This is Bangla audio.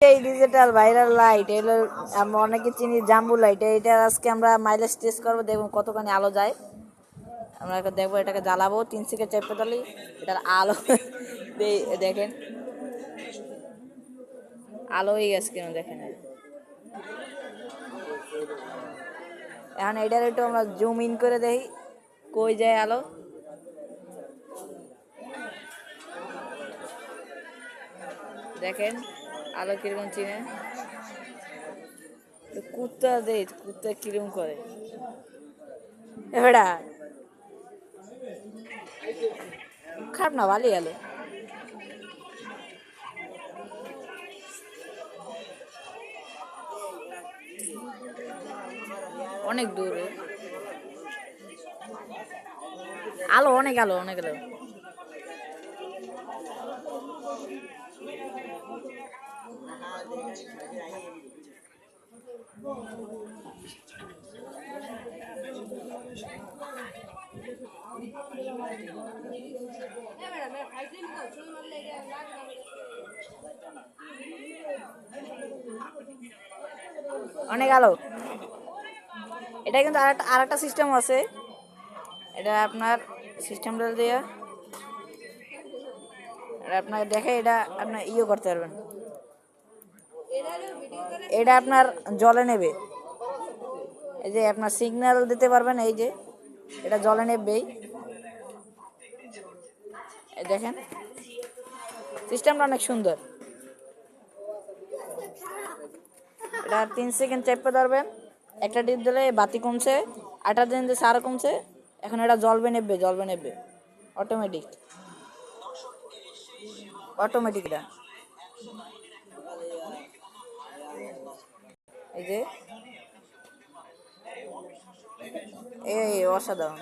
এই ডিজিটাল ভাইরাল লাইট এগুলো আমরা অনেকে চিনি জাম্বু লাইট এটা আজকে আমরা মাইলেজ টেস্ট করব, দেখব কতখানি আলো যায়। আমরা দেখব এটাকে জ্বালাবো, তিন থেকে চার পেতালি, এটার আলো দেখেন। আলো হয়ে গেছে কেন দেখেন। এখন এটার একটু আমরা জুম ইন করে দেখি কই যায় আলো। দেখেন। আলো কীরকম চিনে? কুত্তা দে কুত্তা কীরকম করে? এবারা খারাপ না, ভালোই আলো অনেক দূরে। আলো, অনেক আলো অনেক আলো। অনেক আলো। এটা কিন্তু আরেকটা আরেকটা সিস্টেম আছে। এটা আপনার সিস্টেমটা দিয়ে এটা আপনার দেখে এটা আপনার ইয়ে করতে পারবেন। এটা আপনার জলে নেবে। এই যে আপনার সিগন্যাল দিতে পারবেন, এই যে এটা জলে নেবেই। এই দেখেন, সিস্টেমটা অনেক সুন্দর। এটা তিন সেকেন্ড চেপে ধরবেন, একটা ডিপ দিলে বাতি কমছে আটা দিন দিয়ে সার কমছে। এখন এটা জলবে নেবে জলবে নেবে। অটোমেটিক অটোমেটিক এটা। এই যে এই অসাধারণ